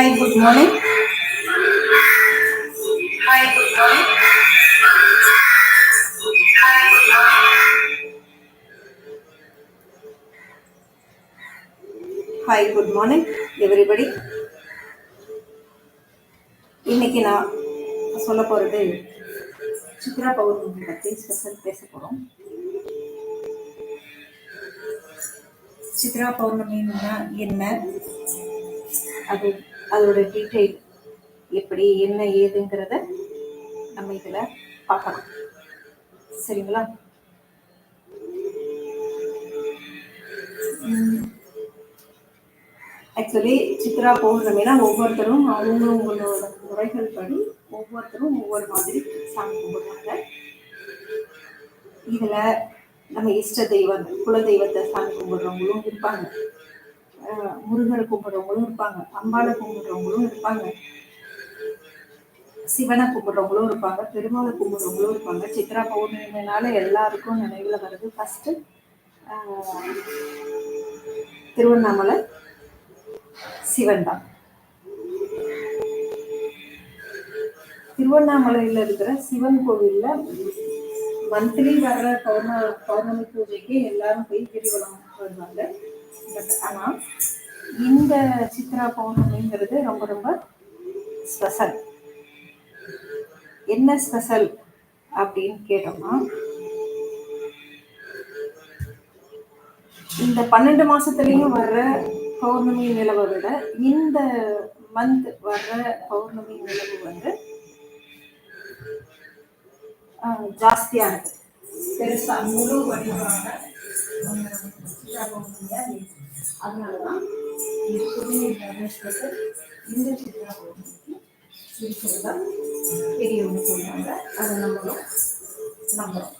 Hi, good morning. Hi, good morning. Hi, good morning, everybody. இன்னைக்கு நான் சொல்ல போறது சித்ரா பௌர்ணமி பத்தி ஸ்பெஷல் பேச போறோம் சித்ரா பௌர்ணமின்னா என்ன அது அதோட டீட்டெயில் எப்படி என்ன ஏதுங்கிறத நம்ம இதுல பார்க்கலாம். சரிங்களா? ஆக்சுவலி சித்ரா பௌர்ணமினா ஒவ்வொருத்தரும் அவங்கவுங்களோட முறைகள் படி ஒவ்வொருத்தரும் ஒவ்வொரு மாதிரி சாமி கும்பிடுறாங்க இதுல நம்ம இஷ்ட தெய்வம் குல தெய்வத்தை சாமி கும்பிடுறவங்களும் இருப்பாங்க. முருகனை கும்பிடுறவங்களும் இருப்பாங்க. அம்பாளை கும்பிடுறவங்களும் இருப்பாங்க. சிவனை கும்பிடுறவங்களும் இருப்பாங்க. பெருமாளை கும்பிடுறவங்களும் இருப்பாங்க. சித்ரா பௌர்ணமினால எல்லாருக்கும் நினைவுல வருது. ஃபர்ஸ்ட் திருவண்ணாமலை சிவன் தான். திருவண்ணாமலையில இருக்கிற சிவன் கோவில்ல மந்த்லி வர்ற பௌர்ண பௌர்ணமி பூஜைக்கு எல்லாரும் போய் கிரிவலம் வருவாங்க. பட் ஆனா இந்த சித்ரா பௌர்ணமிங்கிறது ரொம்ப ரொம்ப ஸ்பெஷல் என்ன ஸ்பெஷல் அப்படின்னு கேட்டோம்னா இந்த பன்னெண்டு மாசத்துலயும் வர்ற பௌர்ணமி நிலவை விட இந்த மந்த் வர்ற பௌர்ணமி நிலவு வந்து ஆஹ், ஜாஸ்தியானது. பெருசா முழு வடிவான ஒண்ணு சித்ரா பௌர்ணமியா அதனால தான் எப்பவுமே இந்த ஸ்பெஷல் இந்த சித்ரா பௌர்ணமிக்கு இருக்கிறதா பெரியவங்க சொல்றாங்க அதை நம்மளும் நம்புறோம்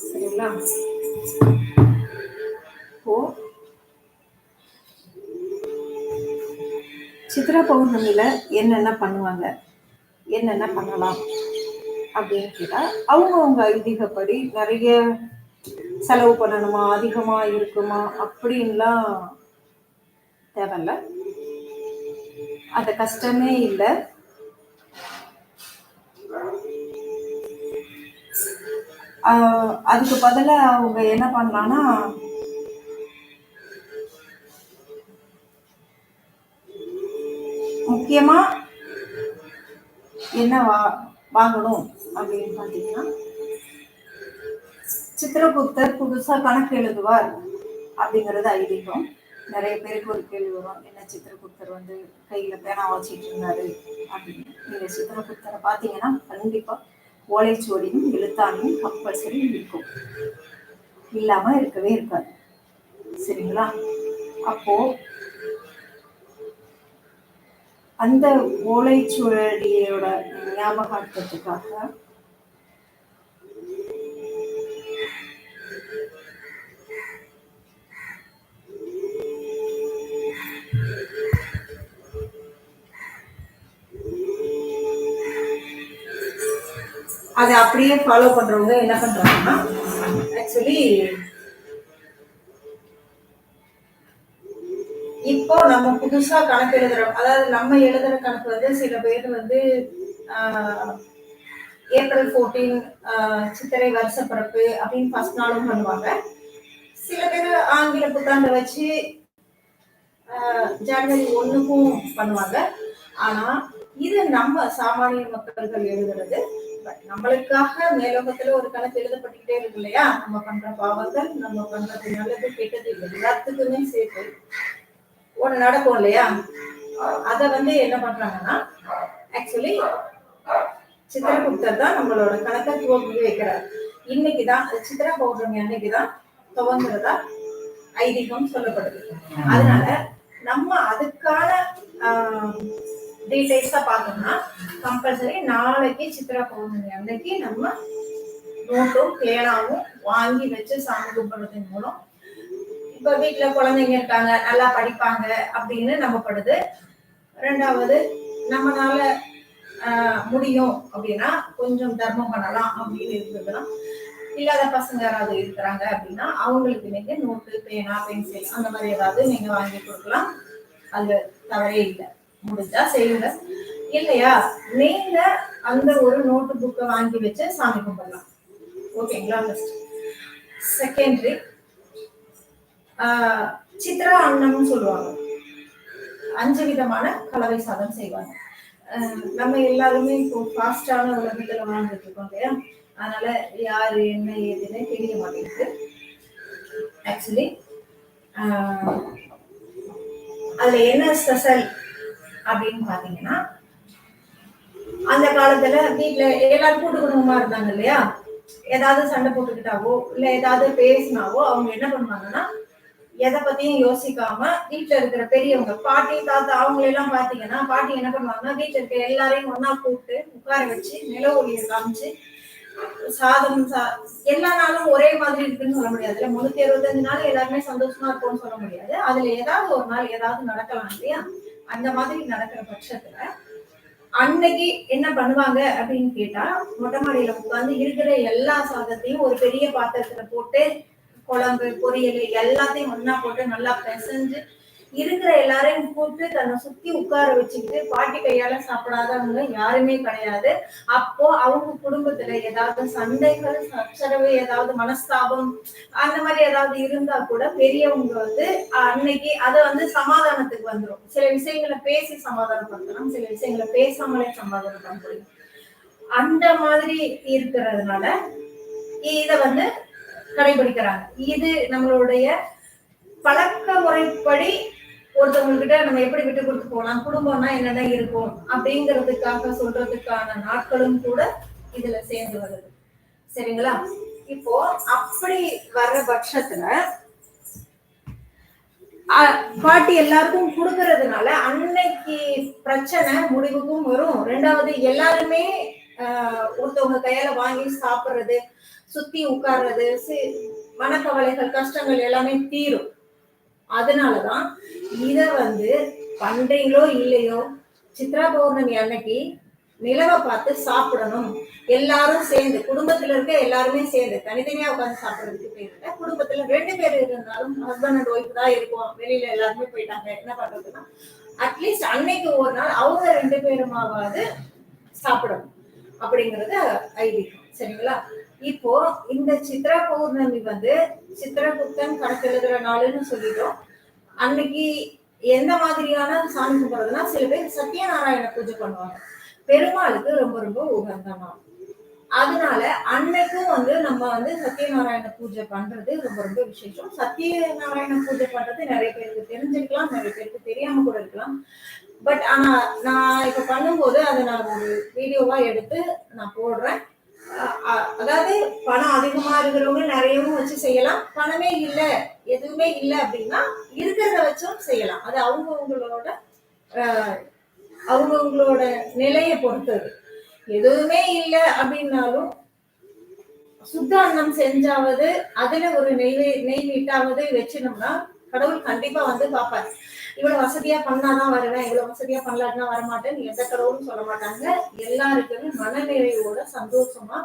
சரிங்களா இப்போ சித்ரா பௌர்ணமியில என்னென்ன பண்ணுவாங்க? என்னென்ன பண்ணலாம்? அப்படின்னு கேட்டா அவங்கவுங்க ஐதீகப்படி நிறைய செலவு பண்ணணுமா? அதிகமாக இருக்குமா? அப்படின்லாம் தேவையில்ல. அது கஷ்டமே இல்லை. அதுக்கு பதிலாக அவங்க என்ன பண்ணலாம்னா முக்கியமாக என்ன வா வாங்கணும் அப்படின்னு பார்த்தீங்கன்னா சித்திரகுப்தர் புதுசா கணக்கு எழுதுவார் அப்படிங்கிறது ஐதீகம். நிறைய பேருக்கு ஒரு கேள்வி வரும். என்ன சித்திரகுப்தர் வந்து கையில பேனா வச்சிட்டு இருந்தாரு அப்படின்னு. நீங்க சித்திரகுப்தரை பார்த்தீங்கன்னா கண்டிப்பா ஓலைச்சுவடியும் எழுத்தாணியும் கம்பல்சரி இருக்கும். இல்லாம இருக்கவே இருக்காது. சரிங்களா? அப்போ அந்த ஓலைச்சுவடியோட ஞாபகார்த்தத்துக்காக அதை அப்படியே ஃபாலோ பண்றவங்க என்ன பண்றாங்கன்னா ஆக்சுவலி இப்போ நம்ம புதுசா கணக்கு எழுதுறோம் அதாவது நம்ம எழுதுற கணக்கு வந்து சில பேர் வந்து ஆஹ், ஏப்ரல் ஃபோர்டீன் சித்திரை வருஷ பிறப்பு அப்படின்னு ஃபர்ஸ்ட் நாளும் பண்ணுவாங்க. சில பேர் ஆங்கில புத்தாண்டை வச்சு ஆஹ், ஜனவரி ஒண்ணுக்கும் பண்ணுவாங்க. ஆனா இது நம்ம சாமானிய மக்கள்கள் எழுதுறது. நம்மளுக்காக மேலோகத்துல ஒரு கணக்கு எழுதப்பட்டுக்கிட்டே இருக்கு இல்லையா? நம்ம பண்ற பாவங்கள் நம்ம பண்றது நல்லது கெட்டது எல்லாத்துக்குமே சேர்த்து ஒண்ணு நடக்கும் இல்லையா? அத வந்து என்ன பண்றாங்கன்னா ஆக்சுவலி சித்திரகுப்தர் தான் நம்மளோட கணக்கை துவங்கி வைக்கிறார். இன்னைக்குதான் சித்திரா பௌர்ணமி அன்னைக்குதான் துவங்குறதா ஐதீகம் சொல்லப்படுது. அதனால நம்ம அதுக்கான டீடைல்ஸா பார்த்தோம்னா கம்பல்சரி நாளைக்கு சித்திரா பௌர்ணமி அன்னைக்கு நம்ம நோட்டும் பேனாவும் வாங்கி வச்சு சாமி கும்பிடுறதன் மூலம் இப்ப வீட்டுல குழந்தைங்க இருக்காங்க நல்லா படிப்பாங்க அப்படின்னு நம்பப்படுது. ரெண்டாவது நம்மளால முடியும் அப்படின்னா கொஞ்சம் தர்மம் பண்ணலாம் அப்படின்னு இருந்ததுன்னா இல்லாத பசங்க யாராவது இருக்கிறாங்க அப்படின்னா அவங்களுக்கு நீங்க நோட்டு பேனா பென்சில் அந்த மாதிரி ஏதாவது நீங்க வாங்கி கொடுக்கலாம். அது தவறே இல்லை. முடிஞ்சா செய்யுங்க. இல்லையா? நீங்க அந்த ஒரு நோட்டு புக்கை வாங்கி வச்சு சாமி கும்பிடலாம். ஓகேங்களா ஃபர்ஸ்ட் செகண்டரி சித்ரா அன்னம்னு சொல்லுவாங்க. அஞ்சு விதமான கலவை சாதம் செய்வாங்க. நம்ம எல்லாருமே இப்போ ஃபாஸ்டான உலகத்துல வாழ்ந்துட்டு இருக்கோம் இல்லையா? அதனால யாரு என்ன ஏதுன்னு தெரிய மாட்டேங்குது. ஆக்சுவலி அதுல என்ன ஸ்பெஷல் அப்படின்னு பாத்தீங்கன்னா அந்த காலத்துல வீட்டுல எல்லாரும் கூட்டு குடும்பமா இருந்தாங்க இல்லையா? ஏதாவது சண்டை போட்டுக்கிட்டாவோ இல்ல ஏதாவது பேசினாவோ அவங்க என்ன பண்ணுவாங்கன்னா எதை பத்தியும் யோசிக்காம வீட்டுல இருக்கிற பெரியவங்க பாட்டி தாத்தா அவங்களை எல்லாம் பாத்தீங்கன்னா பாட்டி என்ன பண்ணுவாங்கன்னா வீட்டுல இருக்க எல்லாரையும் ஒன்னா கூப்பிட்டு உட்கார வச்சு நில ஒளிய காமிச்சு சாதம் சா எல்லா நாளும் ஒரே மாதிரி இருக்குன்னு சொல்ல முடியாது. இல்ல முன்னூத்தி அறுபத்தஞ்சு நாள் எல்லாருமே சந்தோஷமா இருக்கும்னு சொல்ல முடியாது. அதுல ஏதாவது ஒரு நாள் ஏதாவது நடக்கலாம் இல்லையா? அந்த மாதிரி நடக்கிற பட்சத்துல அன்னைக்கு என்ன பண்ணுவாங்க அப்படின்னு கேட்டா மொட்டை மாடியில உட்கார்ந்து இருக்கிற எல்லா சாதத்தையும் ஒரு பெரிய பாத்திரத்துல போட்டு குழம்பு பொரியல் எல்லாத்தையும் ஒண்ணா போட்டு நல்லா பிசைஞ்சு இருக்கிற எல்லாரையும் கூப்பிட்டு தன்னை சுத்தி உட்கார வச்சுக்கிட்டு பாட்டி கையால சாப்பிடாதவங்க யாருமே கிடையாது. அப்போ அவங்க குடும்பத்துல ஏதாவது சண்டைகள் சச்சரவு ஏதாவது மனஸ்தாபம் அந்த மாதிரி ஏதாவது இருந்தா கூட பெரியவங்க வந்து அன்னைக்கு அதை வந்து சமாதானத்துக்கு வந்துடும் சில விஷயங்களை பேசி சமாதானப்படுத்தலாம் சில விஷயங்களை பேசாமலே சமாதானம் பண்ண அந்த மாதிரி இருக்கிறதுனால இத வந்து கடைபிடிக்கிறாங்க. இது நம்மளுடைய பழக்க முறைப்படி ஒருத்தவங்ககிட்ட நம்ம எப்படி விட்டு கொடுத்து போகலாம்? குடும்பம்னா என்னதான் இருக்கும்? அப்படிங்கிறதுக்காக சொல்றதுக்கான நாட்களும் கூட இதுல சேர்ந்து வருது. சரிங்களா? இப்போ அப்படி வர்ற பட்சத்துல பாட்டி எல்லாருக்கும் கொடுக்கறதுனால அன்னைக்கு பிரச்சனை முடிவுக்கும் வரும். ரெண்டாவது எல்லாருமே ஒருத்தவங்க கையால வாங்கி சாப்பிடுறது சுத்தி உட்கார்றது சி- மனக்கவலைகள் கஷ்டங்கள் எல்லாமே தீரும். அதனாலதான் இத வந்து பண்றீங்களோ இல்லையோ சித்ரா பௌர்ணமி அன்னைக்கு நிலவை பார்த்து சாப்பிடணும். எல்லாரும் சேர்ந்து குடும்பத்துல இருக்க எல்லாருமே சேர்ந்து தனித்தனியா உட்காந்து சாப்பிடுறதுக்கு பேர் குடும்பத்துல ரெண்டு பேர் இருந்தாலும் ஹஸ்பண்ட் அண்ட் ஒய்ஃப் தான் இருக்கும். வெளியில எல்லாருமே போயிட்டாங்க. என்ன பண்றதுன்னா அட்லீஸ்ட் அன்னைக்கு ஒரு நாள் அவங்க ரெண்டு பேருமாவது சாப்பிடணும். அப்படிங்கறது ஐதீகம். சரிங்களா? இப்போ இந்த சித்ரா பௌர்ணமி வந்து சித்திரகுப்தன் கணக்கு எழுதுற நாளுன்னு சொல்லிட்டோம். அன்னைக்கு எந்த மாதிரியான சாமி கும்பிடுறதுன்னா சில பேர் சத்யநாராயண பூஜை பண்ணுவாங்க. பெருமாளுக்கு ரொம்ப ரொம்ப உகந்த நாள் அதனால அன்னைக்கும் வந்து நம்ம வந்து சத்யநாராயண பூஜை பண்றது ரொம்ப ரொம்ப விசேஷம். சத்யநாராயண பூஜை பண்றது நிறைய பேருக்கு தெரிஞ்சிருக்கலாம் நிறைய பேருக்கு தெரியாம கூட இருக்கலாம். பட் ஆனா நான் இப்ப பண்ணும்போது அதை நான் ஒரு வீடியோவா எடுத்து நான் போடுறேன். பணம் அதிகமா இருக்கிறவங்க நிறையவும் வச்சு செய்யலாம். பணமே இல்ல எதுவுமே இல்ல அப்படின்னா இருக்கிறத வச்சும் செய்யலாம். அது அவங்கவுங்களோட அவங்கவுங்களோட நிலையை பொறுத்தது. எதுவுமே இல்ல அப்படின்னாலும் சுத்த அன்னம் செஞ்சாவது அதுல ஒரு நெய் நெய் வீட்டாவது வச்சினோம்னா கடவுள் கண்டிப்பா வந்து பார்ப்பாரு. இவ்வளவு வசதியா பண்ணாதான் வருவேன் இவ்வளவு வசதியா பண்ணலான்னா வரமாட்டேன் எந்த கடவுளும் சொல்ல மாட்டாங்க. எல்லாருக்குமே மனநிறைவோட சந்தோஷமா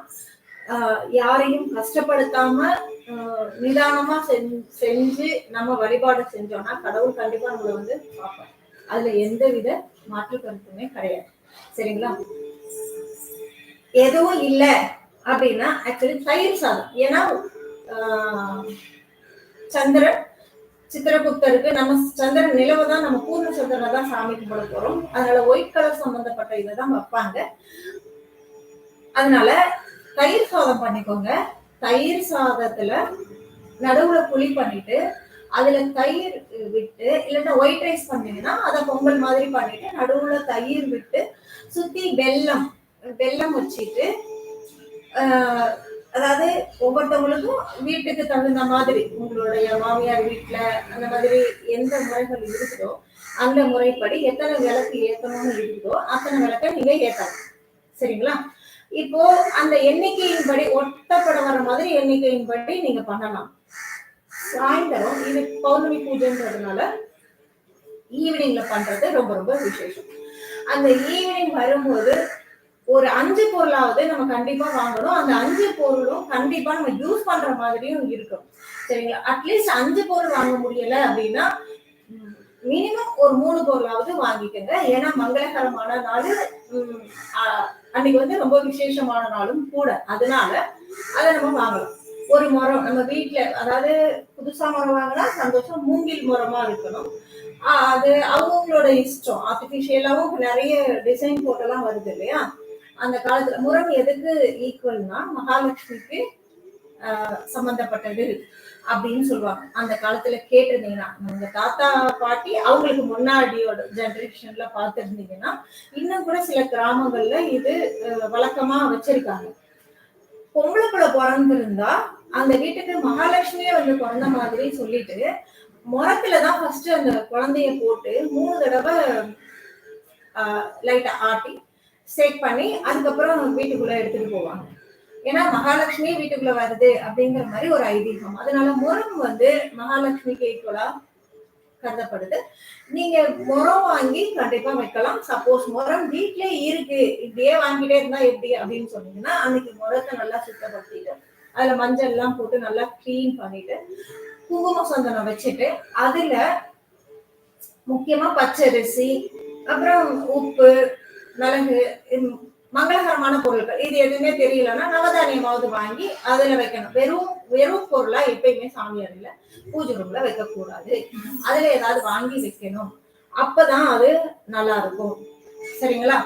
யாரையும் கஷ்டப்படுத்தாம நிதானமா செஞ்சு நம்ம வழிபாடு செஞ்சோம்னா கடவுள் கண்டிப்பா நம்மளை வந்து பார்ப்பார் அதுல எந்த வித மாற்று கருத்துமே கிடையாது. சரிங்களா? எதுவும் இல்லை அப்படின்னா ஆக்சுவலி தயிர் சாதம். ஏன்னா ஆஹ் சந்திரன் சித்திரகுப்தருக்கு நம்ம சந்திரன் நிலவை தான் நம்ம பூர்ண சந்திரனை தான் சாமி கும்பிட போறோம். அதனால ஒயிட் கலர் சம்பந்தப்பட்ட இதை தான் வைப்பாங்க. அதனால தயிர் சாதம் பண்ணிக்கோங்க. தயிர் சாதத்துல நடுவுல புளி பண்ணிட்டு அதுல தயிர் விட்டு இல்லைன்னா ஒயிட் ரைஸ் பண்ணீங்கன்னா அதை பொங்கல் மாதிரி பண்ணிட்டு நடுவுல தயிர் விட்டு சுத்தி வெல்லம் வெல்லம் வச்சுட்டு அதாவது ஒவ்வொருத்தவங்களுக்கும் வீட்டுக்கு தகுந்த மாதிரி உங்களுடைய மாமியார் வீட்டுல அந்த மாதிரி எந்த முறைகள் இருக்குதோ அந்த முறைப்படி எத்தனை விளக்கு ஏத்தணும்னு இருக்குதோ அத்தனை விளக்க நீங்க ஏற்றலாம் சரிங்களா? இப்போ அந்த எண்ணிக்கையின்படி ஒட்டப்பட வர மாதிரி எண்ணிக்கையின்படி நீங்க பண்ணலாம். சாயந்தரம் இது பௌர்ணமி பூஜைன்றதுனால ஈவினிங்ல பண்றது ரொம்ப ரொம்ப விசேஷம். அந்த ஈவினிங் வரும்போது ஒரு அஞ்சு பொருளாவது நம்ம கண்டிப்பா வாங்கணும். அந்த அஞ்சு பொருளும் கண்டிப்பா நம்ம யூஸ் பண்ற மாதிரியும் இருக்கும். சரிங்களா? அட்லீஸ்ட் அஞ்சு பொருள் வாங்க முடியல அப்படின்னா மினிமம் ஒரு மூணு பொருளாவது வாங்கிக்கோங்க. ஏன்னா மங்களகரமான நாள் அன்னைக்கு வந்து ரொம்ப விசேஷமான நாளும் கூட அதனால அதை நம்ம வாங்கலாம். ஒரு மரம் நம்ம வீட்டுல அதாவது புதுசா மரம் வாங்கினா சந்தோஷம் மூங்கில் மரமா இருக்கணும். ஆஹ், அது அவங்கவுங்களோட இஷ்டம். ஆர்டிபிஷியலாவும் நிறைய டிசைன் போட்டெல்லாம் வருது இல்லையா? அந்த காலத்துல முரம் எதுக்கு ஈக்குவல்னா மகாலட்சுமிக்கு ஆஹ், சம்பந்தப்பட்டது அப்படின்னு சொல்லுவாங்க. அந்த காலத்துல கேட்டிருந்தீங்கன்னா உங்க தாத்தா பாட்டி அவங்களுக்கு முன்னாடியோட ஜெனரேஷன்ல பார்த்துருந்தீங்கன்னா இன்னும் கூட சில கிராமங்கள்ல இது வழக்கமா வச்சிருக்காங்க. பொம்பளை பிள்ளை பிறந்திருந்தா அந்த வீட்டுக்கு மகாலட்சுமியே வந்து பிறந்த மாதிரி சொல்லிட்டு முறத்துலதான் ஃபர்ஸ்ட் அந்த குழந்தைய போட்டு மூணு தடவை லைட்டா ஆட்டி ஸ்டேக் பண்ணி அதுக்கப்புறம் வீட்டுக்குள்ள எடுத்துட்டு போவாங்க. ஏன்னா மகாலட்சுமி வீட்டுக்குள்ள வருது அப்படிங்கிற மாதிரி ஒரு ஐதீகம். அதனால முரம் வந்து மகாலட்சுமிக்கு ஈக்குவலா கருதப்படுது. நீங்க முரம் வாங்கி கண்டிப்பா வைக்கலாம். சப்போஸ் முறம் வீட்லயே இருக்கு. இப்படியே வாங்கிட்டே இருந்தா எப்படி அப்படின்னு சொன்னீங்கன்னா அன்னைக்கு முரத்தை நல்லா சுத்தப்படுத்திட்டு அதுல மஞ்சள் எல்லாம் போட்டு நல்லா க்ளீன் பண்ணிட்டு குங்கும சந்தனம் வச்சுட்டு அதுல முக்கியமா பச்சரிசி அப்புறம் உப்பு மிளகு மங்களகரமான பொருட்கள் இது எதுவுமே தெரியலன்னா நவதானியமாவது வாங்கி அதுல வைக்கணும். வெறும் வெறும் பொருளா எப்பயுமே சாமி அறையில பூஜை ரூம்ல வைக்க கூடாது அதுல ஏதாவது வாங்கி வைக்கணும். அப்பதான் அது நல்லா இருக்கும். சரிங்களா?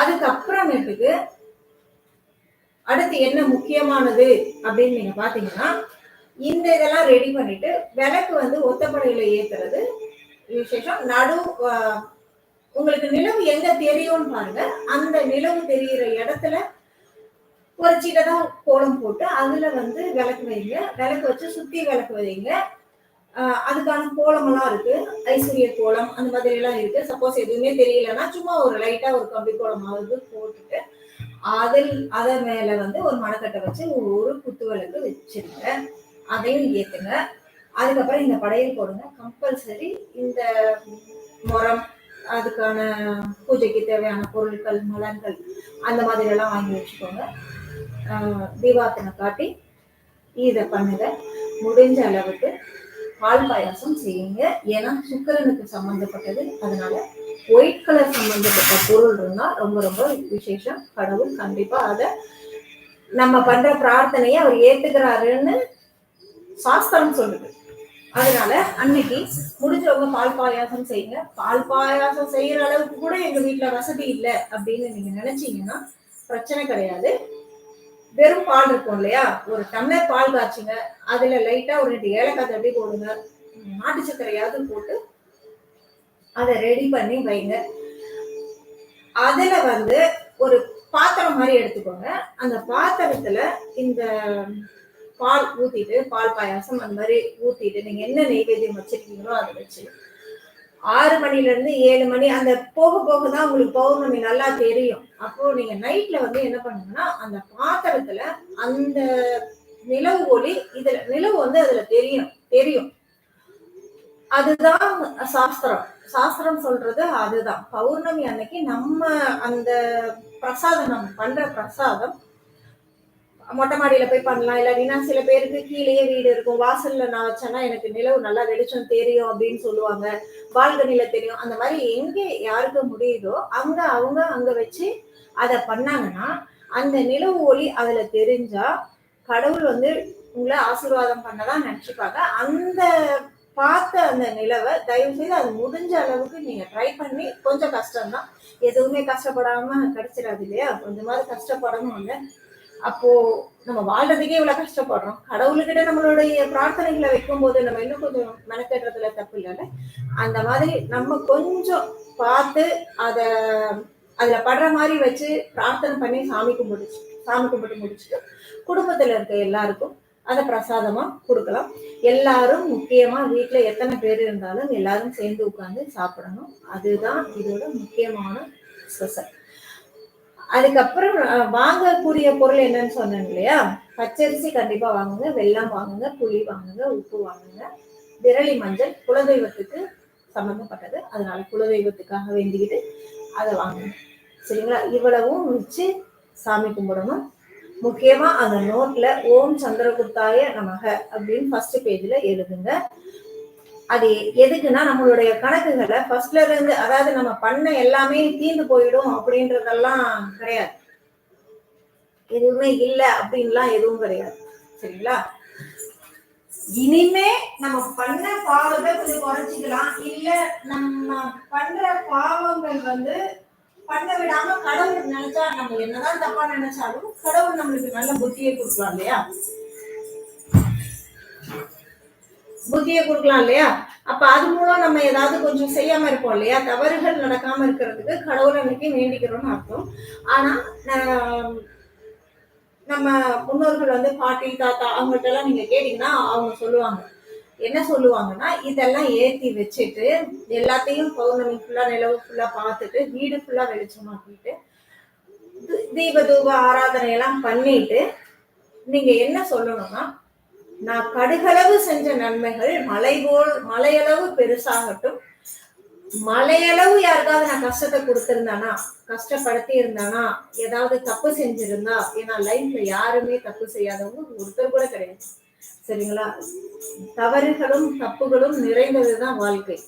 அதுக்கப்புறமேட்டுக்கு அடுத்து என்ன முக்கியமானது அப்படின்னு நீங்க பாத்தீங்கன்னா இந்த இதெல்லாம் ரெடி பண்ணிட்டு விளக்கு வந்து ஒத்தப்படையில ஏத்துறது விசேஷம். நடு உங்களுக்கு நிலவு எங்க தெரியும்னு பாருங்க. அந்த நிலவு தெரியிற இடத்துல ஒரு சின்னதா கோலம் போட்டு அதுல வந்து விளக்கு வைங்க. விளக்கு வச்சு சுத்தி விளக்கு வைங்க. அதுக்கான கோலமெல்லாம் இருக்கு. ஐஸ்வர்ய கோலம் அந்த மாதிரி எல்லாம் இருக்கு. சப்போஸ் எதுவுமே தெரியலன்னா சும்மா ஒரு லைட்டா ஒரு கம்பி கோலமாவது போட்டுட்டு அதில் அதன் மேல வந்து ஒரு மணக்கட்டை வச்சு ஒரு குத்து விளக்கு வச்சிருங்க. அதையும் ஏத்துங்க. அதுக்கப்புறம் இந்த படையல் போடுங்க. கம்பல்சரி இந்த முறம் அதுக்கான பூஜைக்கு தேவையான பொருட்கள் மலர்கள் அந்த மாதிரி எல்லாம் வாங்கி வச்சுக்கோங்க. தீபாத்தனை காட்டி இதை பண்ணுங்க. முடிஞ்ச அளவுக்கு பால் பாயாசம் செய்யுங்க. ஏன்னா சுக்கரனுக்கு சம்பந்தப்பட்டது. அதனால ஒயிட் கலர் சம்பந்தப்பட்ட பொருள் இருந்தால் ரொம்ப ரொம்ப விசேஷம். கடவுள் கண்டிப்பா அதை நம்ம பண்ற பிரார்த்தனையை அவர் ஏத்துக்கிறாருன்னு சாஸ்திரம் சொல்லுது. அதனால அன்னைக்கு முடிஞ்சவங்க பால் பாயாசம் செய்யுங்க பால் பாயாசம் செய்யற அளவுக்கு கூட எங்க வீட்டுல வசதி இல்லை அப்படின்னு நீங்க நினைச்சீங்கன்னா பிரச்சனை கிடையாது. வெறும் பால் இருக்கும் இல்லையா? ஒரு டம்ளர் பால் காய்ச்சுங்க. அதுல லைட்டா ஒரு ரெண்டு ஏலக்காய் தட்டி போடுங்க. நாட்டு சக்கரையாவது போட்டு அதை ரெடி பண்ணி வைங்க. அதுல வந்து ஒரு பாத்திரம் மாதிரி எடுத்துக்கோங்க. அந்த பாத்திரத்துல இந்த பால் ஊத்திட்டு பால் பாயாசம் அந்த மாதிரி ஊத்திட்டு நீங்க என்ன நெய்வேத்தியம் வச்சிருக்கீங்களோ அதை வச்சு. ஆறு மணில இருந்து ஏழு மணி அந்த போக போக தான் உங்களுக்கு பௌர்ணமி நல்லா தெரியும். அப்போ நீங்க நைட்ல வந்து என்ன பண்ணுங்கன்னா அந்த பாத்திரத்துல அந்த நிலவு ஒளி இதுல நிலவு வந்து அதுல தெரியும் தெரியும். அதுதான் சாஸ்திரம். சாஸ்திரம் சொல்றது அதுதான். பௌர்ணமி அன்னைக்கு நம்ம அந்த பிரசாதம் நம்ம பண்ற பிரசாதம் மொட்டை மாடியில போய் பண்ணலாம். இல்லாட்டினா சில பேருக்கு கீழேயே வீடு இருக்கும். வாசல்ல நான் வச்சேன்னா எனக்கு நிலவு நல்லா வெளிச்சம் தெரியும் அப்படின்னு சொல்லுவாங்க. பால்கனில தெரியும். அந்த மாதிரி எங்க யாருக்கு முடியுதோ அங்க அவங்க அங்க வச்சு அதை பண்ணாங்கன்னா அந்த நிலவு ஒளி அதுல தெரிஞ்சா கடவுள் வந்து உங்களை ஆசீர்வாதம் பண்ணதான் நினைச்சுப்பாங்க. அந்த பார்த்த அந்த நிலவை தயவு செய்து அது முடிஞ்ச அளவுக்கு நீங்க ட்ரை பண்ணி கொஞ்சம் கஷ்டம்தான். எதுவுமே கஷ்டப்படாம கிடைச்சிடாது இல்லையா கொஞ்சமாவது கஷ்டப்படணும் இல்லை அப்போ நம்ம வாழ்றதுக்கே இவ்வளவு கஷ்டப்படுறோம். கடவுள்கிட்ட நம்மளுடைய பிரார்த்தனைகளை வைக்கும் போது நம்ம இன்னும் கொஞ்சம் மெனக்கட்டுறதுல தப்பு இல்லைல்ல? அந்த மாதிரி நம்ம கொஞ்சம் பார்த்து அத அதுல படுற மாதிரி வச்சு பிரார்த்தனை பண்ணி சாமி கும்பிடுச்சு சாமி கும்பிட்டு முடிச்சுட்டு குடும்பத்துல இருக்க எல்லாருக்கும் அதை பிரசாதமா கொடுக்கலாம். எல்லாரும் முக்கியமா வீட்டுல எத்தனை பேர் இருந்தாலும் எல்லாரும் சேர்ந்து உட்காந்து சாப்பிடணும். அதுதான் இதோட முக்கியமான ஸ்பெஷல் அதுக்கப்புறம் வாங்கக்கூடிய பொருள் என்னன்னு சொன்னேன் இல்லையா? பச்சரிசி கண்டிப்பா வாங்குங்க வெள்ளம் வாங்குங்க புளி வாங்குங்க உப்பு வாங்குங்க. விரலி மஞ்சள் குலதெய்வத்துக்கு சம்பந்தப்பட்டது அதனால குலதெய்வத்துக்காக வேண்டிக்கிட்டு அதை வாங்குங்க. சரிங்களா? இவ்வளவும் வச்சு சாமி கும்பிடணும். முக்கியமா அந்த நோட்ல ஓம் சந்திரகுப்தாய நமக அப்படின்னு ஃபர்ஸ்ட் பேஜ்ல எழுதுங்க. அது எதுக்குன்னா நம்மளுடைய கணக்குகளை ஃபர்ஸ்ட்ல இருந்து அதாவது நம்ம பண்ண எல்லாமே தீர்ந்து போயிடும் அப்படின்றதெல்லாம் கிடையாது. எதுவுமே இல்லை அப்படின்லாம் எதுவும் கிடையாது. சரிங்களா? இனிமே நம்ம பண்ண பாவத்தை கொஞ்சம் குறைச்சிக்கலாம். இல்ல நம்ம பண்ற பாவங்கள் வந்து பண்ண விடாம கடவுள் நினைச்சா நம்ம என்னதான் தப்பா நினைச்சாலும் கடவுள் நம்மளுக்கு நல்ல புத்தியை கொடுக்கலாம் இல்லையா? புத்தியை கொடுக்கலாம் இல்லையா? அப்ப அது மூலம் நம்ம ஏதாவது கொஞ்சம் செய்யாம இருப்போம் இல்லையா? தவறுகள் நடக்காம இருக்கிறதுக்கு கடவுள் அன்னைக்கு வேண்டிக்கிறோம்னு அர்த்தம். ஆனா நம்ம முன்னோர்கள் வந்து பாட்டி தாத்தா அவங்கள்ட்ட எல்லாம் நீங்க கேட்டீங்கன்னா அவங்க சொல்லுவாங்க. என்ன சொல்லுவாங்கன்னா இதெல்லாம் ஏத்தி வச்சுட்டு எல்லாத்தையும் பௌர்ணமி ஃபுல்லா நிலவு ஃபுல்லா பார்த்துட்டு வீடு ஃபுல்லா வெளிச்சமாக்கிட்டு தீப தூப ஆராதனை எல்லாம் பண்ணிட்டு நீங்க என்ன சொல்லணும்னா நான் கடுகளவு செஞ்ச நன்மைகள் மலை போல் மலையளவு பெருசாகட்டும். மலையளவு யாருக்காவது நான் கஷ்டத்தை கொடுத்திருந்தானா? கஷ்டப்படுத்தி இருந்தானா ஏதாவது தப்பு செஞ்சிருந்தா? ஏன்னா லைஃப்ல யாருமே தப்பு செய்யாதவங்க ஒருத்தர் கூட கிடையாது. சரிங்களா? தவறுகளும் தப்புகளும் நிறைந்ததுதான் வாழ்க்கை.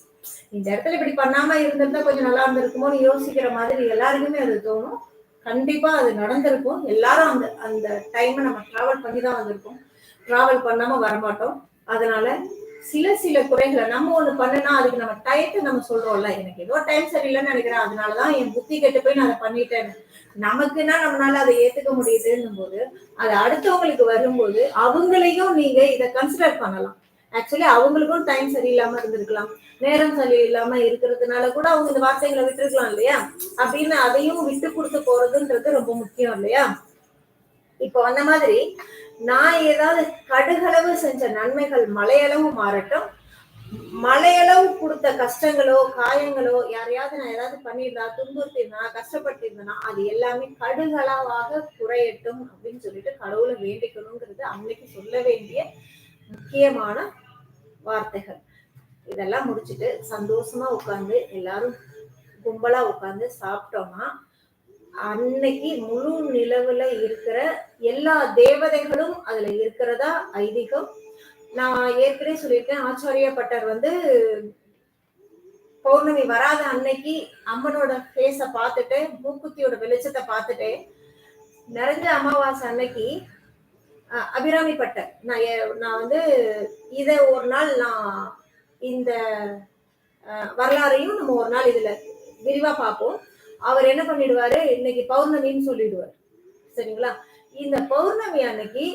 இந்த இடத்துல இப்படி பண்ணாம இருந்திருந்தா கொஞ்சம் நல்லா இருந்திருக்குமோன்னு யோசிக்கிற மாதிரி எல்லாருக்குமே அது தோணும். கண்டிப்பா அது நடந்திருக்கும். எல்லாரும் அந்த அந்த டைமை நம்ம டிராவல் பண்ணி தான் வந்திருக்கோம். டிராவல் பண்ணாம வரமாட்டோம். அதனால சில சில குறைகளை நம்ம ஒண்ணு பண்ணுனா அதுக்கு நம்ம டயத்தை நம்ம சொல்றோம்ல எனக்கு ஏதோ டைம் சரியில்லைன்னு நினைக்கிறேன். அதனாலதான் என் புத்தி கெட்டு போய் நான் அதை பண்ணிட்டேன் நமக்குன்னா நம்மளால அதை ஏத்துக்க முடியுதுன்னும் போது அது அடுத்தவங்களுக்கு வரும்போது அவங்களையும் நீங்க இதை கன்சிடர் பண்ணலாம். ஆக்சுவலி அவங்களுக்கும் டைம் சரியில்லாம இருந்திருக்கலாம். நேரம் சரியில்லாம இருக்கிறதுனால கூட அவங்க இந்த வார்த்தைகளை விட்டுருக்கலாம் இல்லையா? அப்படின்னு அதையும் விட்டு கொடுத்து போறதுன்றது ரொம்ப முக்கியம் இல்லையா? இப்போ அந்த மாதிரி நான் ஏதாவது கடுகளவு செஞ்ச நன்மைகள் மலையளவு மாறட்டும். மலையளவு கொடுத்த கஷ்டங்களோ காயங்களோ யாரையாவது நான் ஏதாவது பண்ணியிருந்தா துன்புறுத்திருந்தா கஷ்டப்பட்டிருந்தேன்னா அது எல்லாமே கடுகளவாக குறையட்டும் அப்படின்னு சொல்லிட்டு கடவுளை வேண்டிக்கணுங்கிறது அன்னைக்கு சொல்ல வேண்டிய முக்கியமான வார்த்தைகள். இதெல்லாம் முடிச்சுட்டு சந்தோஷமா உட்காந்து எல்லாரும் கும்பலா உட்காந்து சாப்பிட்டோம்னா அன்னைக்கு முழு நிலவுல இருக்கிற எல்லா தேவதைகளும் அதுல இருக்கிறதா ஐதீகம். நான் ஏற்கனவே சொல்லியிருக்கேன் ஆச்சாரிய பட்டர் வந்து பௌர்ணமி வராத அன்னைக்கு அம்மனோட ஃபேஸ பார்த்துட்டு மூக்குத்தியோட வெளிச்சத்தை பார்த்துட்டு நிறைஞ்ச அமாவாசை அன்னைக்கு அபிராமி பட்டர். நான் நான் வந்து இத ஒரு நாள் நான் இந்த வரலாறையும் நம்ம ஒரு நாள் இதுல விரிவா பார்ப்போம். அவர் என்ன பண்ணிடுவாரு? இன்னைக்கு பௌர்ணமின்னு சொல்லிடுவார். சரிங்களா? இந்த பௌர்ணமி அன்னைக்கு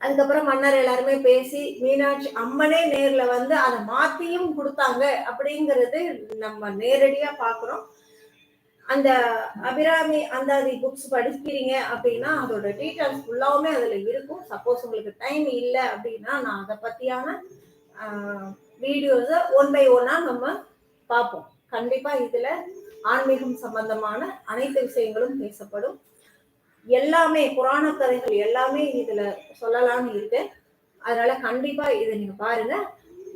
அதுக்கப்புறம் மன்னர் எல்லாருமே பேசி மீனாட்சி அம்மனே நேர்ல வந்து அதை மாத்தியும் கொடுத்தாங்க அப்படிங்கிறது நம்ம நேரடியா பாக்குறோம். அந்த அபிராமி அந்தாதி புக்ஸ் படிக்கிறீங்க அப்படின்னா அதோட டீட்டெயில்ஸ் ஃபுல்லாவுமே அதுல இருக்கும். சப்போஸ் உங்களுக்கு டைம் இல்லை அப்படின்னா நான் அதை பத்தியான வீடியோஸை ஒன் பை ஒன்னா நம்ம பார்ப்போம். கண்டிப்பா இதுல ஆன்மீகம் சம்பந்தமான அனைத்து விஷயங்களும் பேசப்படும். எல்லாமே புராண கதைகள் எல்லாமே இதுல சொல்லலாம்னு இருக்கு. அதனால கண்டிப்பா இதை நீங்க பாருங்க.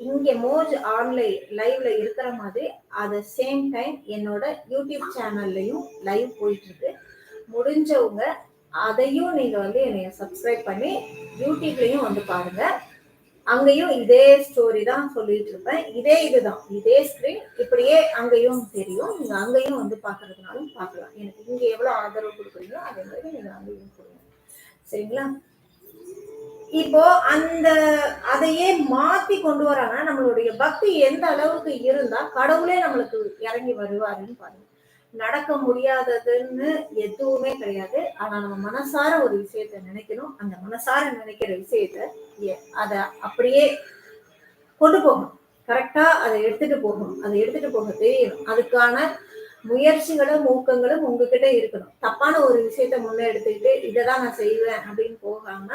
இங்க மோஜ் ஆன்லைன் லைவ்ல இருக்கிற மாதிரி அது சேம் டைம் என்னோட யூடியூப் சேனல்லையும் லைவ் போயிட்டு இருக்கு முடிஞ்சவங்க அதையும் நீங்க வந்து என்னைய சப்ஸ்கிரைப் பண்ணி யூடியூப்லயும் வந்து பாருங்க. அங்கேயும் இதே ஸ்டோரி தான் சொல்லிட்டு இருப்பேன். இதே இதுதான். இதே ஸ்கிரீன் இப்படியே அங்கேயும் தெரியும். நீங்க அங்கேயும் வந்து பாக்குறதுனாலும் பார்க்கலாம். எனக்கு இங்க எவ்வளவு ஆதரவு கொடுக்குறீங்களோ அதே மாதிரி நீங்க அங்கேயும் கொடுங்க சரிங்களா? இப்போ அந்த அதையே மாத்தி கொண்டு வராங்க நம்மளுடைய பக்தி எந்த அளவுக்கு இருந்தா கடவுளே நம்மளுக்கு இறங்கி வருவாருன்னு பாருங்க. நடக்க முடியாததுன்னு எதுவுமே கிடையாது. ஆனா நம்ம மனசார ஒரு விஷயத்த நினைக்கணும். அந்த மனசார நினைக்கிற விஷயத்த அத அப்படியே கொண்டு போகணும். கரெக்டா அதை எடுத்துட்டு போகணும். அதை எடுத்துட்டு போக தெரியணும். அதுக்கான முயற்சிகளும் ஊக்கங்களும் உங்ககிட்ட இருக்கணும். தப்பான ஒரு விஷயத்த முன்னே எடுத்துக்கிட்டு இதைதான் நான் செய்வேன் அப்படின்னு போகாம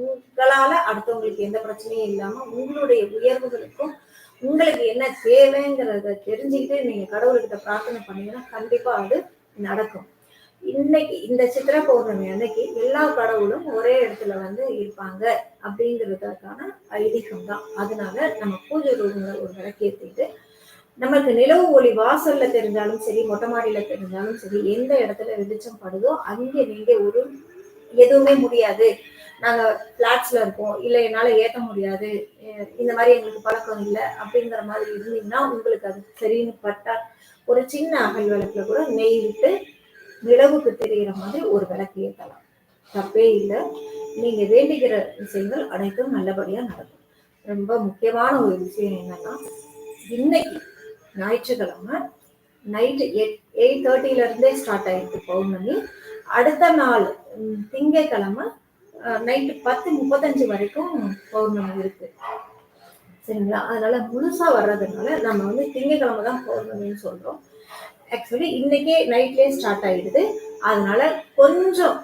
உங்களால அடுத்தவங்களுக்கு எந்த பிரச்சனையும் இல்லாம உங்களுடைய உயர்வுகளுக்கும் உங்களுக்கு என்ன தேவைங்கிறத தெரிஞ்சுக்கிட்டு நீங்க கடவுள்கிட்ட பிரார்த்தனை பண்ணீங்கன்னா கண்டிப்பா அது நடக்கும். இன்னைக்கு இந்த சித்திர பௌர்ணமி அன்னைக்கு எல்லா கடவுளும் ஒரே இடத்துல வந்து இருப்பாங்க அப்படிங்கிறதுக்கான ஐதீகம் தான். அதனால நம்ம பூஜை ரூம்ல ஒரு விளக்கேற்றிட்டு நமக்கு நிலவு ஒளி வாசல்ல தெரிஞ்சாலும் சரி மொட்டை மாடியில தெரிஞ்சாலும் சரி எந்த இடத்துல வெளிச்சம் படுதோ அங்கே நீங்க ஒரு எதுவுமே முடியாது. நாங்க பிளாட்ஸ்ல இருக்கோம். இல்ல என்னால ஏத்த முடியாது. இந்த மாதிரி எங்களுக்கு பழக்கம் இல்லை அப்படிங்கிற மாதிரி இருந்தீங்கன்னா உங்களுக்கு அது சரின்னு பட்டா ஒரு சின்ன அகல் விளக்குல கூட நெய் விட்டு நிலவுக்கு தெரிகிற மாதிரி ஒரு விளக்கு ஏற்றலாம் தப்பே இல்லை. நீங்க வேண்டுகிற விஷயங்கள் அனைத்தும் நல்லபடியா நடக்கும். ரொம்ப முக்கியமான ஒரு விஷயம் என்னன்னா இன்னைக்கு ஞாயிற்றுக்கிழமை நைட்டு எயிட் எயிட் தேர்ட்டில இருந்தே ஸ்டார்ட் ஆயிருக்கு பௌர்ணமி. அடுத்த நாள் ம், திங்கட்கிழமை நைட்டு பத்து முப்பத்தஞ்சு வரைக்கும் பௌர்ணமி இருக்கு. சரிங்களா? அதனால முழுசா வர்றதுனால நம்ம வந்து திங்கட்கிழமை தான் பௌர்ணமின்னு சொல்றோம். ஆக்சுவலி இன்னைக்கே நைட்லயே ஸ்டார்ட் ஆயிடுது. அதனால கொஞ்சம்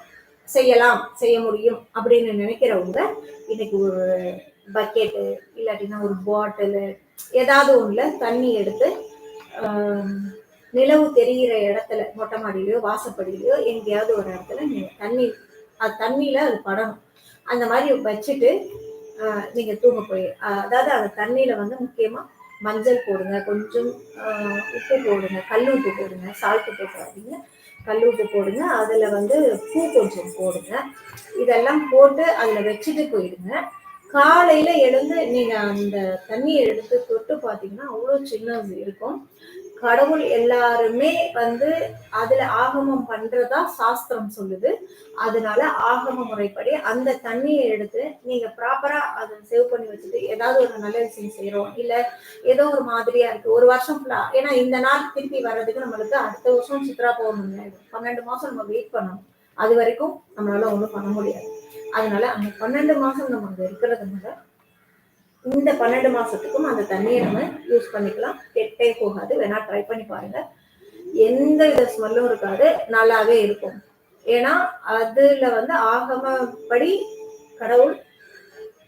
செய்யலாம் செய்ய முடியும் அப்படின்னு நினைக்கிறவங்க இன்னைக்கு ஒரு பக்கெட்டு இல்லாட்டினா ஒரு பாட்டிலு ஏதாவது ஒண்ணுல தண்ணி எடுத்து நிலவு தெரிகிற இடத்துல மொட்டை மாடியிலையோ வாசப்படியிலையோ எங்கேயாவது ஒரு இடத்துல நீங்கள் தண்ணி அது தண்ணியில் அது படணும். அந்த மாதிரி வச்சுட்டு நீங்கள் தூங்க போய் அதாவது அந்த தண்ணியில் வந்து முக்கியமாக மஞ்சள் போடுங்க கொஞ்சம் உப்பு போடுங்க கல் உப்பு போடுங்க சால்ட்டு போட்டுறாதீங்க போடாதீங்க. கல் உப்பு போடுங்க அதில் வந்து பூ கொஞ்சம் போடுங்க. இதெல்லாம் போட்டு அதில் வச்சுட்டு போயிடுங்க. காலையில் எழுந்து நீங்கள் அந்த தண்ணியை எடுத்து தொட்டு பார்த்தீங்கன்னா அவ்வளோ சின்னது இருக்கும். கடவுள் எல்லாருமே வந்து அதுல ஆகமம் பண்றதா சாஸ்திரம் சொல்லுது. அதனால ஆகம முறைப்படி அந்த தண்ணியை எடுத்து நீங்க ப்ராப்பரா அதை சேவ் பண்ணி வச்சுட்டு ஏதாவது ஒரு நல்ல விஷயம் செய்யறோம். இல்ல ஏதோ ஒரு மாதிரியா இருக்கு. ஒரு வருஷம் ஃபுல்லா ஏன்னா இந்த நாள் திருப்பி வர்றதுக்கு நம்மளுக்கு அடுத்த வருஷம் சித்ரா போகணும் பன்னெண்டு மாசம் நம்ம வெயிட் பண்ணணும். அது வரைக்கும் நம்மளால ஒண்ணும் பண்ண முடியாது. அதனால அந்த பன்னெண்டு மாசம் நம்ம அங்க இருக்கிறதுனால இந்த பன்னெண்டு மாசத்துக்கும் அந்த தண்ணியை நம்ம யூஸ் பண்ணிக்கலாம். கெட்டே போகாது. வேணா ட்ரை பண்ணி பாருங்க. எந்த வித ஸ்மெல்லும் இருக்காது. நல்லாவே இருக்கும். ஏன்னா அதுல வந்து ஆகமப்படி கடவுள்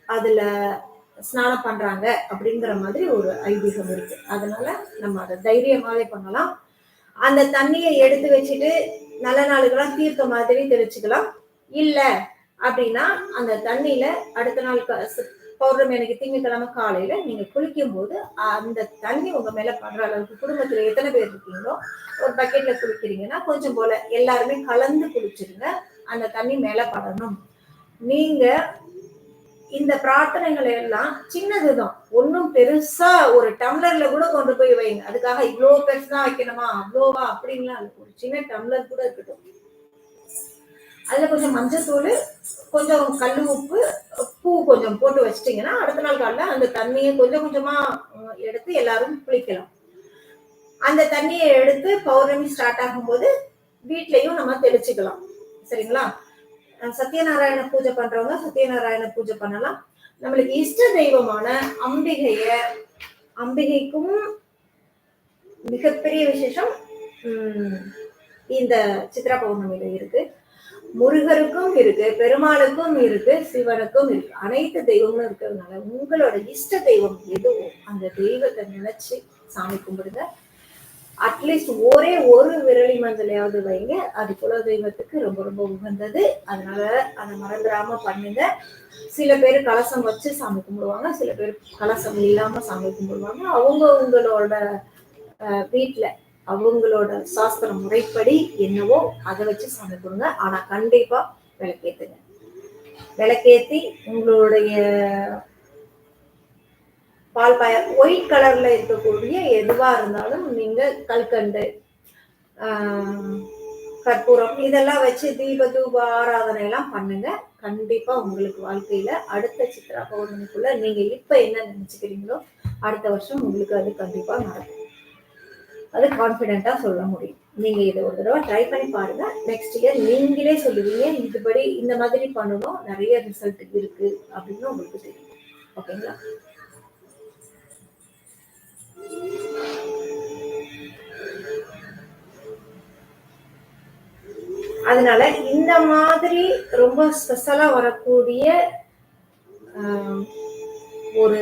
அதுல ஸ்நானம் பண்றாங்க அப்படிங்கிற மாதிரி ஒரு ஐதீகம் இருக்கு. அதனால நம்ம அதை தைரியமாவே பண்ணலாம். அந்த தண்ணியை எடுத்து வச்சுட்டு நல்ல நாளுக்கெல்லாம் தீர்த்த மாதிரி தெளிச்சுக்கலாம். இல்ல அப்படின்னா அந்த தண்ணியில அடுத்த நாள் பௌர்ணமி அன்னைக்கு திங்கட்கிழமை காலையில நீங்க குளிக்கும் போது அந்த தண்ணி உங்க மேல படுற அளவுக்கு குடும்பத்துல எத்தனை பேர் இருக்கீங்களோ ஒரு பக்கெட்ல குளிக்கிறீங்கன்னா கொஞ்சம் போல எல்லாருமே கலந்து குளிச்சிருங்க. அந்த தண்ணி மேல படணும். நீங்க இந்த பிரார்த்தனைகள் எல்லாம் சின்னதுதான். ஒன்றும் பெருசா ஒரு டம்ளர்ல கூட கொண்டு போய் வைங்க. அதுக்காக இவ்வளோ பெருசுதான் வைக்கணுமா? அவ்வளோவா அப்படின்லாம் ஒரு சின்ன டம்ளர் கூட இருக்கட்டும். அதுல கொஞ்சம் மஞ்சத்தூள் கொஞ்சம் கல் உப்பு கொஞ்சம் போட்டு வச்சிட்டிங்கன்னா அடுத்த நாள் காலைல அந்த தண்ணியை கொஞ்சம் கொஞ்சமா எடுத்து எல்லாரும் குளிக்கலாம். அந்த தண்ணியை எடுத்து பௌர்ணமி ஸ்டார்ட் ஆகும்போது வீட்லயும் நம்ம தெளிச்சுக்கலாம். சரிங்களா? சத்யநாராயண பூஜை பண்றவங்க சத்யநாராயண பூஜை பண்ணலாம். நம்மளுக்கு இஷ்ட தெய்வமான அம்பிகைய அம்பிகைக்கும் மிகப்பெரிய விசேஷம் இந்த சித்ரா பௌர்ணமியில இருக்கு. முருகருக்கும் இருக்கு பெருமாளுக்கும் இருக்கு சிவனுக்கும் இருக்கு. அனைத்து தெய்வமும் இருக்கிறதுனால உங்களோட இஷ்ட தெய்வம் எதுவோ அந்த தெய்வத்தை நினைச்சு சாமி கும்பிடுங்க. அட்லீஸ்ட் ஒரே ஒரு விரலி மஞ்சளையாவது வைங்க. அது குல தெய்வத்துக்கு ரொம்ப ரொம்ப உகந்தது. அதனால அதை மறந்துடாம பண்ணுங்க. சில பேர் கலசம் வச்சு சாமி கும்பிடுவாங்க. சில பேர் கலசம் இல்லாம சாமி கும்பிடுவாங்க. அவங்க உங்களோட வீட்டுல அவங்களோட சாஸ்திர முறைப்படி என்னவோ அதை வச்சு சாமி கொடுங்க ஆனா கண்டிப்பா விளக்கேத்துங்க. விளக்கேத்தி உங்களுடைய பால் பாய ஒயிட் கலர்ல இருக்கக்கூடிய எதுவா இருந்தாலும் நீங்க கல்கண்டு கற்பூரம் இதெல்லாம் வச்சு தீப தூப ஆராதனை எல்லாம் பண்ணுங்க. கண்டிப்பா உங்களுக்கு வாழ்க்கையில அடுத்த சித்ரா பௌர்ணமிக்குள்ள நீங்க இப்ப என்ன நினைச்சுக்கிறீங்களோ அடுத்த வருஷம் உங்களுக்கு அது கண்டிப்பா நடக்கும். அது கான்ஃபிடென்ட்டாக சொல்ல முடியும். நீங்க இதை ஒரு தடவை ட்ரை பண்ணி பாருங்க. நெக்ஸ்ட் இயர் நீங்களே சொல்லுவீங்க இதுபடி இந்த மாதிரி பண்ணணும் நிறைய ரிசல்ட் இருக்கு அப்படின்னு உங்களுக்கு தெரியும். ஓகேங்களா அதனால இந்த மாதிரி ரொம்ப ஸ்பெஷலா வரக்கூடிய ஆஹ், ஒரு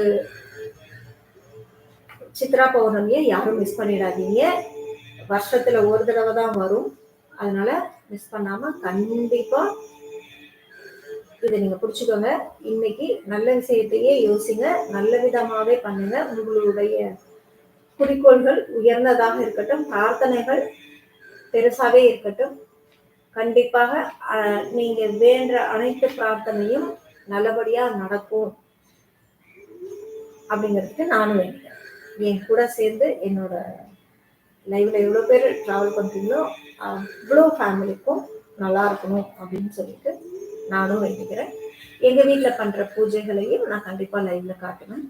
சித்ரா பௌர்ணமியை யாரும் மிஸ் பண்ணிடாதீங்க. வருஷத்துல ஒரு தடவை தான் வரும். அதனால மிஸ் பண்ணாம கண்டிப்பா இதை நீங்க புடிச்சுக்கோங்க. இன்னைக்கு நல்ல விஷயத்தையே யோசிங்க. நல்ல விதமாவே பண்ணுங்க. உங்களுடைய குறிக்கோள்கள் உயர்ந்ததாக இருக்கட்டும் பிரார்த்தனைகள் பெருசாவே இருக்கட்டும். கண்டிப்பாக நீங்க வேண்ட அனைத்து பிரார்த்தனையும் நல்லபடியா நடக்கும். அப்படிங்கிறதுக்கு நானும் வேண்டிக்கிறேன். என் கூட சேர்ந்து என்னோட லைவ்ல எவ்வளோ பேர் ட்ராவல் பண்ணுறீங்களோ அவ்வளோ ஃபேமிலிக்கும் நல்லா இருக்கணும் அப்படின்னு சொல்லிட்டு நானும் வேண்டிக்கிறேன். எங்க வீட்டில் பண்ற பூஜைகளையும் நான் கண்டிப்பா லைவ்ல காட்டுவேன்.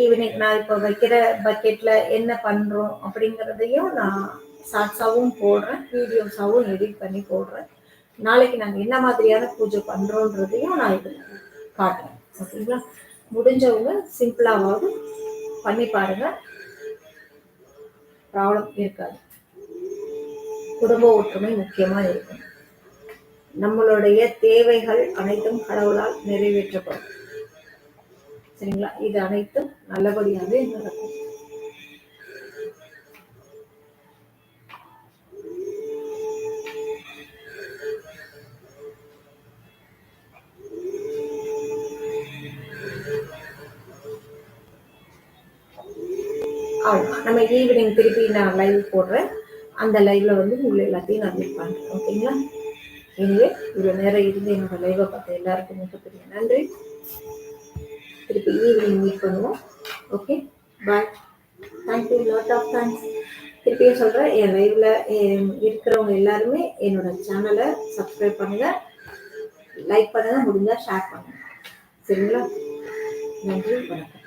ஈவினிங் நான் இப்போ வைக்கிற பக்கெட்ல என்ன பண்றோம் அப்படிங்கிறதையும் நான் ஷார்ட்ஸாகவும் போடுறேன் வீடியோஸாகவும் எடிட் பண்ணி போடுறேன். நாளைக்கு நாங்கள் என்ன மாதிரியான பூஜை பண்றோன்றதையும் நான் இது காட்டுறேன். ஓகேங்களா முடிஞ்சவங்க சிம்பிளாவது பண்ணி பாருங்க. ப்ராப்ளம் இருக்காது. குடும்ப ஒற்றுமை முக்கியமா இருக்கும். நம்மளுடைய தேவைகள் அனைத்தும் கடவுளால் நிறைவேற்றப்படும். சரிங்களா? இது அனைத்தும் நல்லபடியாகவே நடக்கும். ஆமாம் நம்ம ஈவினிங் திருப்பி நான் லைவ் போடுறேன் அந்த லைவ்ல வந்து உங்களை எல்லாத்தையும் நான் மீட் பண்ணுறேன் ஓகேங்களா எனவே இவ்வளோ நேரம் இருந்து என்னோட லைவை பார்த்த எல்லாருக்கும் மிகப்பெரிய நன்றி. திருப்பி ஈவினிங் மீட் பண்ணுவோம். Okay bye thank you lot of thanks திருப்பியும் சொல்கிறேன் என் லைவ்ல இருக்கிறவங்க எல்லாருமே என்னோட சேனலை சப்ஸ்கிரைப் பண்ணுங்க. லைக் பண்ணுங்க முடிஞ்சா ஷேர் பண்ணுங்க. சரிங்களா? நன்றி வணக்கம்.